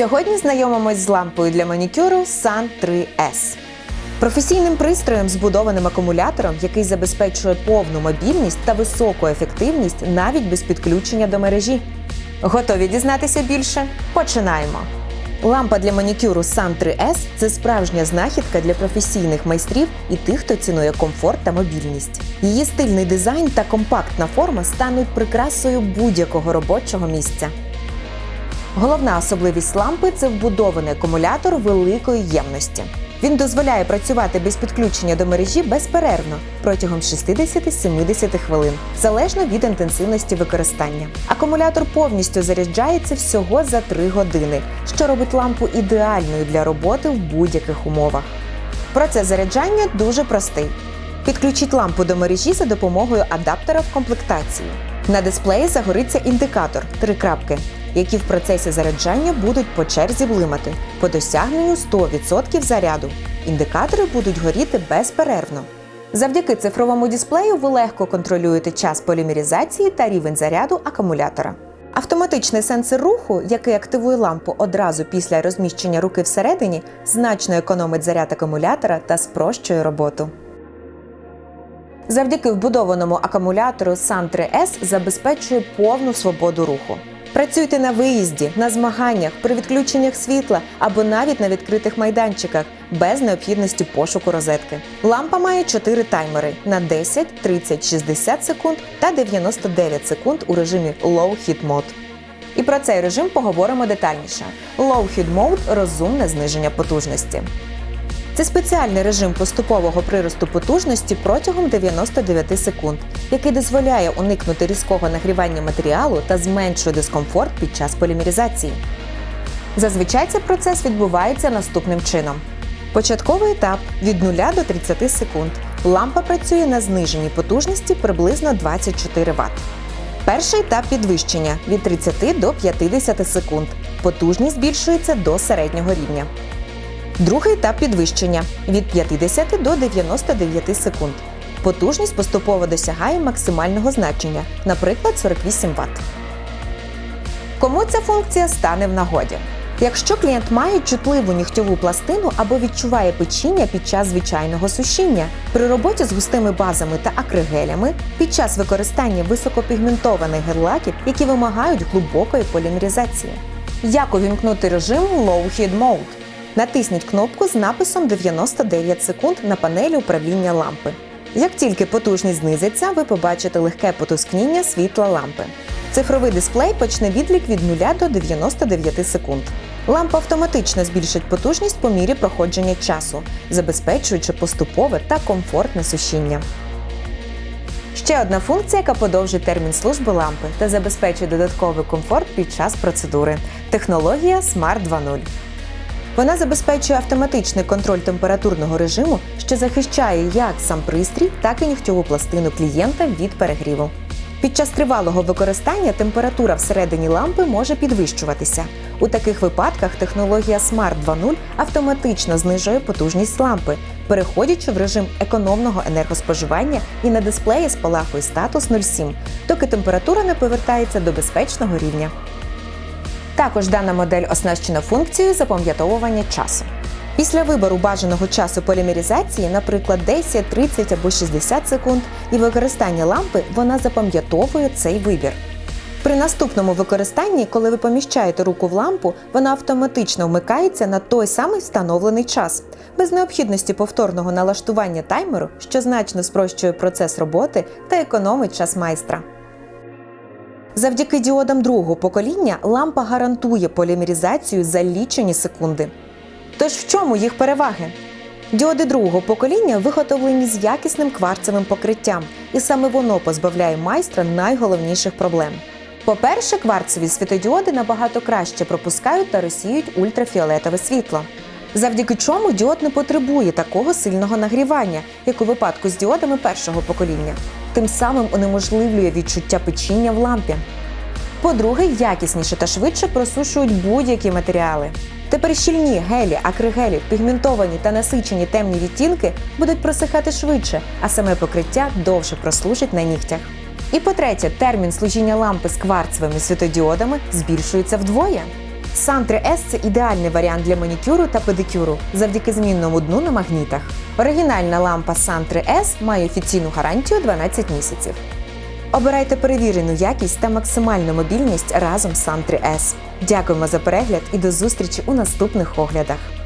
Сьогодні знайомимось з лампою для манікюру Sun 3S. Професійним пристроєм, збудованим акумулятором, який забезпечує повну мобільність та високу ефективність навіть без підключення до мережі. Готові дізнатися більше? Починаємо! Лампа для манікюру Sun 3S – це справжня знахідка для професійних майстрів і тих, хто цінує комфорт та мобільність. Її стильний дизайн та компактна форма стануть прикрасою будь-якого робочого місця. Головна особливість лампи це вбудований акумулятор великої ємності. Він дозволяє працювати без підключення до мережі безперервно протягом 60-70 хвилин, залежно від інтенсивності використання. Акумулятор повністю заряджається всього за 3 години, що робить лампу ідеальною для роботи в будь-яких умовах. Процес заряджання дуже простий. Підключіть лампу до мережі за допомогою адаптера в комплектації. На дисплеї загориться індикатор три крапки, які в процесі заряджання будуть по черзі блимати по досягненню 100% заряду. Індикатори будуть горіти безперервно. Завдяки цифровому дисплею ви легко контролюєте час полімеризації та рівень заряду акумулятора. Автоматичний сенсор руху, який активує лампу одразу після розміщення руки всередині, значно економить заряд акумулятора та спрощує роботу. Завдяки вбудованому акумулятору Sun 3S забезпечує повну свободу руху. Працюйте на виїзді, на змаганнях, при відключеннях світла або навіть на відкритих майданчиках без необхідності пошуку розетки. Лампа має 4 таймери на 10, 30, 60 секунд та 99 секунд у режимі Low Heat Mode. І про цей режим поговоримо детальніше. Low Heat Mode – розумне зниження потужності. Це спеціальний режим поступового приросту потужності протягом 99 секунд, який дозволяє уникнути різкого нагрівання матеріалу та зменшує дискомфорт під час полімеризації. Зазвичай цей процес відбувається наступним чином: початковий етап від 0 до 30 секунд. Лампа працює на зниженій потужності приблизно 24 Вт. Перший етап підвищення від 30 до 50 секунд. Потужність збільшується до середнього рівня. Другий етап підвищення від 50 до 99 секунд. Потужність поступово досягає максимального значення, наприклад, 48 Вт. Кому ця функція стане в нагоді? Якщо клієнт має чутливу нігтьову пластину або відчуває печіння під час звичайного сушіння, при роботі з густими базами та акригелями, під час використання високопігментованих гель-лаків, які вимагають глибокої полімеризації. Як увімкнути режим Low Heat Mode? Натисніть кнопку з написом 99 секунд на панелі управління лампи. Як тільки потужність знизиться, ви побачите легке потускніння світла лампи. Цифровий дисплей почне відлік від 0 до 99 секунд. Лампа автоматично збільшить потужність по мірі проходження часу, забезпечуючи поступове та комфортне сушіння. Ще одна функція, яка подовжить термін служби лампи та забезпечує додатковий комфорт під час процедури технологія Smart 2.0. Вона забезпечує автоматичний контроль температурного режиму, що захищає як сам пристрій, так і нігтьову пластину клієнта від перегріву. Під час тривалого використання температура всередині лампи може підвищуватися. У таких випадках технологія Smart 2.0 автоматично знижує потужність лампи, переходячи в режим економного енергоспоживання і на дисплеї спалахує статус 07, доки температура не повертається до безпечного рівня. Також дана модель оснащена функцією запам'ятовування часу. Після вибору бажаного часу полімеризації, наприклад, 10, 30 або 60 секунд, і використання лампи, вона запам'ятовує цей вибір. При наступному використанні, коли ви поміщаєте руку в лампу, вона автоматично вмикається на той самий встановлений час, без необхідності повторного налаштування таймеру, що значно спрощує процес роботи та економить час майстра. Завдяки діодам другого покоління лампа гарантує полімеризацію за лічені секунди. Тож в чому їх переваги? Діоди другого покоління виготовлені з якісним кварцевим покриттям, і саме воно позбавляє майстра найголовніших проблем. По-перше, кварцеві світодіоди набагато краще пропускають та розсіють ультрафіолетове світло. Завдяки чому діод не потребує такого сильного нагрівання, як у випадку з діодами першого покоління, тим самим унеможливлює відчуття печіння в лампі. По-друге, якісніше та швидше просушують будь-які матеріали. Тепер щільні гелі, акригелі, пігментовані та насичені темні відтінки будуть просихати швидше, а саме покриття довше прослужить на нігтях. І по-третє, термін служіння лампи з кварцевими світодіодами збільшується вдвоє. Сан 3S – це ідеальний варіант для манікюру та педикюру завдяки змінному дну на магнітах. Оригінальна лампа Сан 3S має офіційну гарантію 12 місяців. Обирайте перевірену якість та максимальну мобільність разом з Сан 3S. Дякуємо за перегляд і до зустрічі у наступних оглядах.